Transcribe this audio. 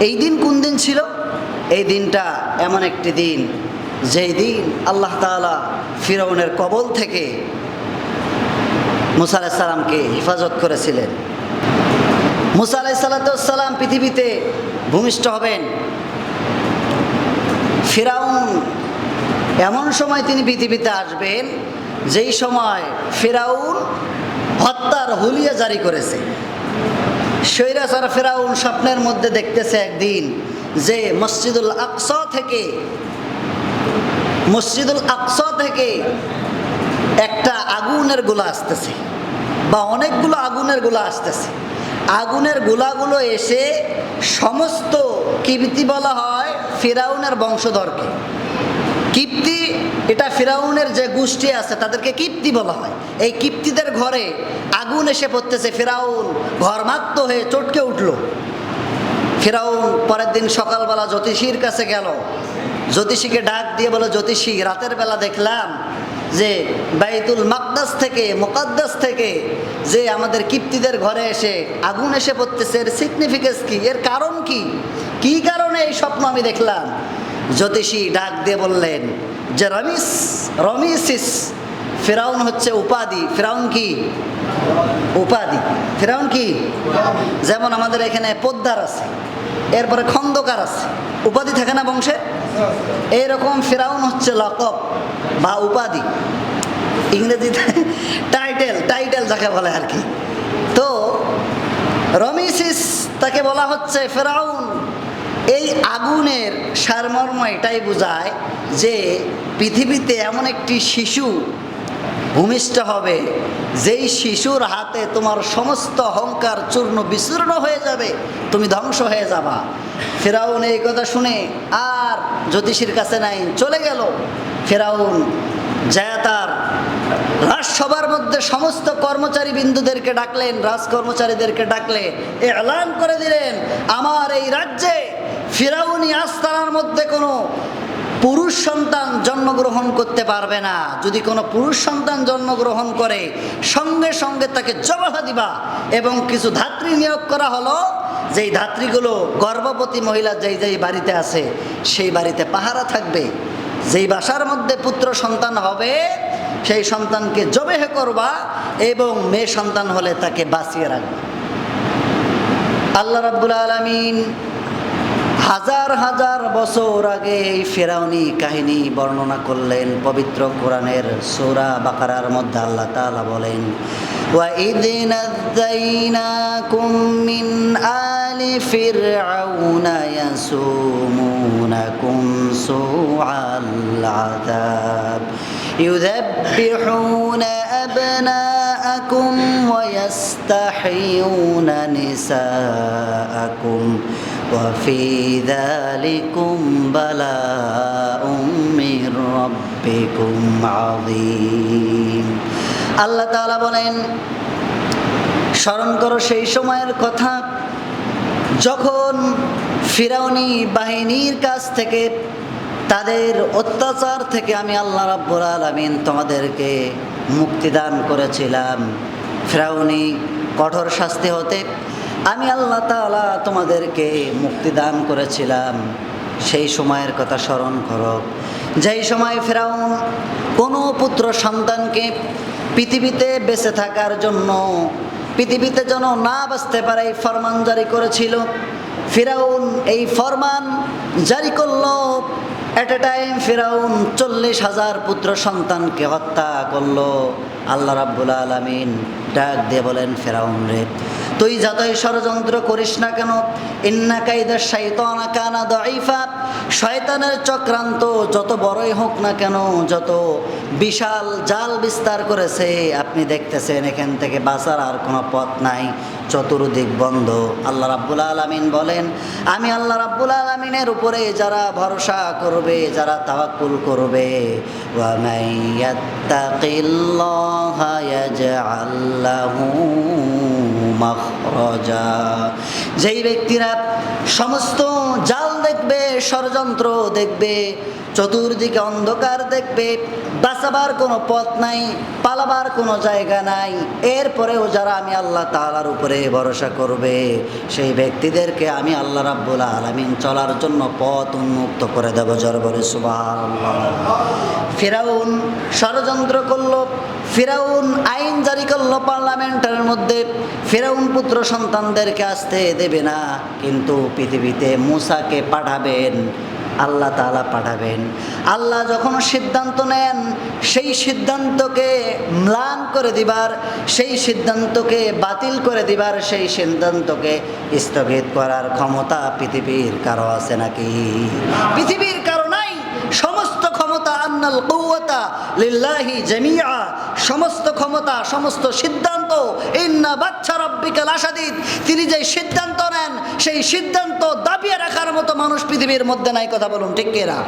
এই দিন কোন দিন ছিল? এই দিনটা এমন একটি দিন, যেই দিন আল্লাহ তাআলা ফিরাউনের কবল থেকে মুসা আলাইসাল্লামকে হেফাজত করেছিলেন। মুসা আলাইসাল্লাম পৃথিবীতে ভূমিষ্ঠ হবেন। ফিরাউন এমন সময় তিনি পৃথিবীতে আসবেন, যেই সময় ফিরাউন হত্যার হুলিয়া জারি করেছে। সৈরাচার ফেরাউন স্বপ্নের মধ্যে দেখতেছে একদিন যে মসজিদুল আকসা থেকে, মসজিদুল আকসা থেকে একটা আগুনের গোলা আসতেছে বা অনেকগুলো আগুনের গোলা আসতেছে। আগুনের গোলাগুলো এসে সমস্ত কিবতি বলা হয় ফেরাউনের বংশধরকে। কিপ্তি এটা ফেরাউনের যে গোষ্ঠী আছে, তাদেরকে কিপ্তি বলা হয়। এই কিপ্তিদের ঘরে আগুন এসে পড়তেছে। ফিরাউন ঘরমাক্ত হয়ে চটকে উঠল। ফেরাউন পরের দিন সকালবেলা জ্যোতিষীর কাছে গেল। জ্যোতিষীকে ডাক দিয়ে বলে, জ্যোতিষী, রাতের বেলা দেখলাম যে বাইতুল মাকদাস থেকে, মোকাদ্দাস থেকে যে আমাদের কিপ্তিদের ঘরে এসে আগুন এসে পড়তেছে। এর সিগনিফিকেন্স কি? এর কারণ কি? কি কারণে এই স্বপ্ন আমি দেখলাম? জ্যোতিষী ডাক দিয়ে বললেন যে রমিস, রমিসিস, ফেরাউন হচ্ছে উপাধি। ফেরাউন কি? উপাধি। ফেরাউন কি? যেমন আমাদের এখানে পোদ্দার আছে, এরপরে খন্দকার আছে। উপাধি থাকে না বংশে? এইরকম ফেরাউন হচ্ছে লকব বা উপাধি। ইংরেজিতে টাইটেল টাইটেল যাকে বলে আর কি। তো রমিসিস তাকে বলা হচ্ছে ফেরাউন। এই আগুনের সারমর্ম এটাই বোঝায় যে পৃথিবীতে এমন একটি শিশু ভূমিষ্ঠ হবে, যেই শিশুর হাতে তোমার সমস্ত অহংকার চূর্ণ বিচূর্ণ হয়ে যাবে, তুমি ধ্বংস হয়ে যাবা। ফেরাউন এই কথা শুনে আর জ্যোতিষীর কাছে নাই, চলে গেল। ফেরাউন যায় তার রাজসভার মধ্যে সমস্ত কর্মচারী বিন্দুদেরকে ডাকলেন, রাজকর্মচারীদেরকে ডাকলেন এলান করে দিলেন, আমার এই রাজ্যে ফিরাউনি আস্তানার মধ্যে কোনো পুরুষ সন্তান জন্মগ্রহণ করতে পারবে না। যদি কোনো পুরুষ সন্তান জন্মগ্রহণ করে, সঙ্গে সঙ্গে তাকে জবাহা দিবা এবং কিছু ধাত্রী নিয়োগ করা হলো, যেই ধাত্রীগুলো গর্ভবতী মহিলা যেই যেই বাড়িতে আছে, সেই বাড়িতে পাহারা থাকবে। যেই বাসার মধ্যে পুত্র সন্তান হবে, সেই সন্তানকে জবেহ করবা এবং মেয়ে সন্তান হলে তাকে বাঁচিয়ে রাখবা। আল্লাহ রাব্বুল আলমিন হাজার হাজার বছর আগে এই ফেরাউনি কাহিনী বর্ণনা করলেন পবিত্র কোরআনের সূরা বাকারার মধ্যে আল্লাহ তাআলা বলেন وَإِذْ نَجَّيْنَاكُمْ مِنْ آلِ فِرْعَوْنَ يَسُومُونَكُمْ سُوءَ الْعَذَابِ يُذَبِّحُونَ أَبْنَاءَكُمْ وَيَسْتَحْيُونَ نِسَاءَكُمْ وفي ذلكم بلاء من ربكم عظيم আল্লাহ তাআলা বলেন স্মরণ করো সেই সময়ের কথা যখন ফিরাউনি বাহিনীর কাছ থেকে তাদের অত্যাচার থেকে আমি আল্লাহ রাব্বুল আলামিন তোমাদেরকে মুক্তিদান করেছিলাম ফিরাউনি কঠোর শাস্তি হতে আমি আল্লাহ তাআলা তোমাদেরকে মুক্তিদান করেছিলাম। সেই সময়ের কথা স্মরণ করো। যেই সময় ফেরাউন কোনো পুত্র সন্তানকে পৃথিবীতে বেঁচে থাকার জন্য, পৃথিবীতে যেন না বাঁচতে পারে এই ফরমান জারি করেছিল, ফিরাউন এই ফরমান জারি করল। এট এ টাইম ফিরাউন চল্লিশ হাজার পুত্র সন্তানকে হত্যা করল। আল্লাহ রাব্বুল আলমিন ডাক দিয়ে বলেন, ফেরাউন রে তুই যতই ষড়যন্ত্র করিস না কেন? কানা শয়তানের চক্রান্ত যত বড়ই হোক না কেন, যত বিশাল জাল বিস্তার করেছে, আপনি দেখতেছেন এখান থেকে বাঁচার আর কোনো পথ নাই। চতুর্দিক বন্ধ। আল্লাহ রাব্বুল আলমিন বলেন, আমি আল্লাহ রাব্বুল আলমিনের উপরে যারা ভরসা করবে, যারা তাওয়াক্কুল করবে ওয়ামাইয়াত্তাকিল্লাহ খজা যেই ব্যক্তিরা সমস্ত জাল দেখবে, ষড়যন্ত্র দেখবে, চতুর্দিকে অন্ধকার দেখবে, বাঁচাবার কোনো পথ নাই, পালাবার কোনো জায়গা নাই, এরপরেও যারা আমি আল্লাহ তালার উপরে ভরসা করবে, সেই ব্যক্তিদেরকে আমি আল্লাহ রাব্বুল আলামিন চলার জন্য পথ উন্মুক্ত করে দেব জর বলে সুবহানাল্লাহ। ফিরাউন ষড়যন্ত্র করল, ফিরাউন আইন জারি করল পার্লামেন্টের মধ্যে, ফিরাউন পুত্র সন্তানদেরকে আসতে দেবে না, কিন্তু পৃথিবীতে মুসাকে পাঠাবেন, আল্লাহ তাআলা পাঠাবেন। আল্লাহ যখন সিদ্ধান্ত নেন, সেই সিদ্ধান্তকে ম্লান করে দিবার, সেই সিদ্ধান্তকে বাতিল করে দিবার, সেই সিদ্ধান্তকে স্থগিত করার ক্ষমতা পৃথিবীর কারও আছে নাকি? পৃথিবীর কারও নাই। সমস্ত ক্ষমতা আন্নাল কৌয়াতা লিল্লাহি জামিয়া সমস্ত ক্ষমতা, সমস্ত সিদ্ধান্ত, ইন্না বাচ্চা রব্বিকাল আসাদিত তিনি যে সিদ্ধান্ত নেন, সেই সিদ্ধান্ত দাবিয়ে রাখার মতো মানুষ পৃথিবীর মধ্যে নাই, কথা বলুন ঠিক কিনা?